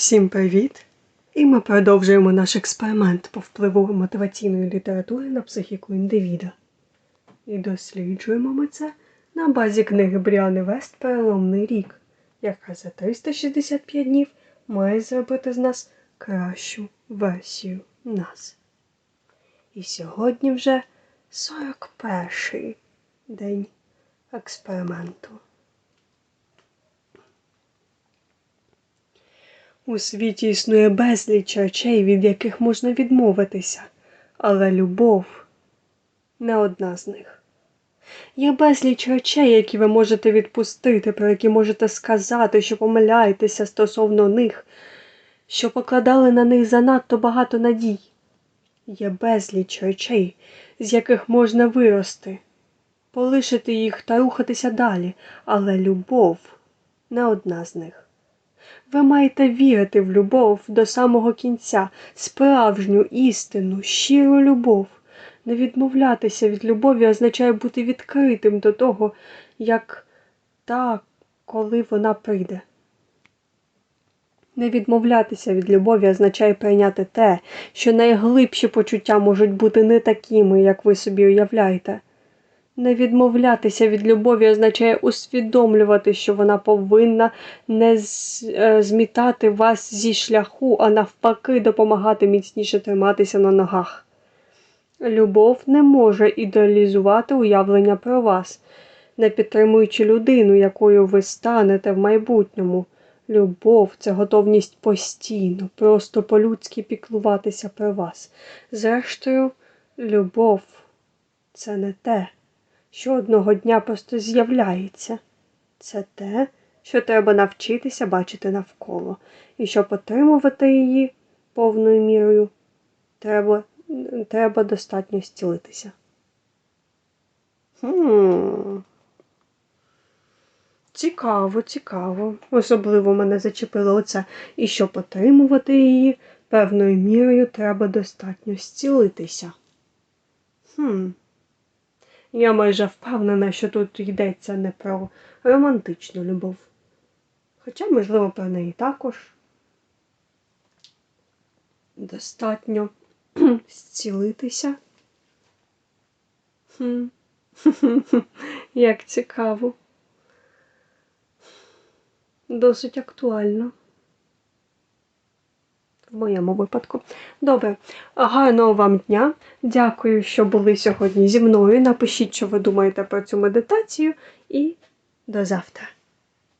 Всім привіт! І ми продовжуємо наш експеримент по впливу мотиваційної літератури на психіку індивіда. І досліджуємо ми це на базі книги Бріани Вест Переломний рік, яка за 365 днів має зробити з нас кращу версію нас. І сьогодні вже 41 й день експерименту. У світі існує безліч речей, від яких можна відмовитися, але любов не одна з них. Є безліч речей, які ви можете відпустити, про які можете сказати, що помиляєтеся стосовно них, що покладали на них занадто багато надій. Є безліч речей, з яких можна вирости, полишити їх та рухатися далі, але любов не одна з них. Ви маєте вірити в любов до самого кінця, справжню істину, щиру любов. Не відмовлятися від любові означає бути відкритим до того, як та, коли вона прийде. Не відмовлятися від любові означає прийняти те, що найглибші почуття можуть бути не такими, як ви собі уявляєте. Не відмовлятися від любові означає усвідомлювати, що вона повинна не е, змітати вас зі шляху, а навпаки, допомагати міцніше триматися на ногах. Любов не може ідеалізувати уявлення про вас, не підтримуючи людину, якою ви станете в майбутньому. Любов це готовність постійно, просто по-людськи піклуватися про вас. Зрештою, любов це не те що одного дня просто з'являється. Це те, що треба навчитися бачити навколо, і щоб отримувати її повною мірою, треба треба достатньо зцілитися. Хм. Цікаво, цікаво. Особливо мене зачепило оце. І щоб отримувати її, певною мірою треба достатньо зцілитися. Хм. Я майже впевнена, що тут йдеться не про романтичну любов. Хоча, можливо, про неї також достатньо зцілитися. Як цікаво. Досить актуально моєму випадку. Добре, гарного вам дня. Дякую, що були сьогодні зі мною. Напишіть, що ви думаєте про цю медитацію, і до завтра.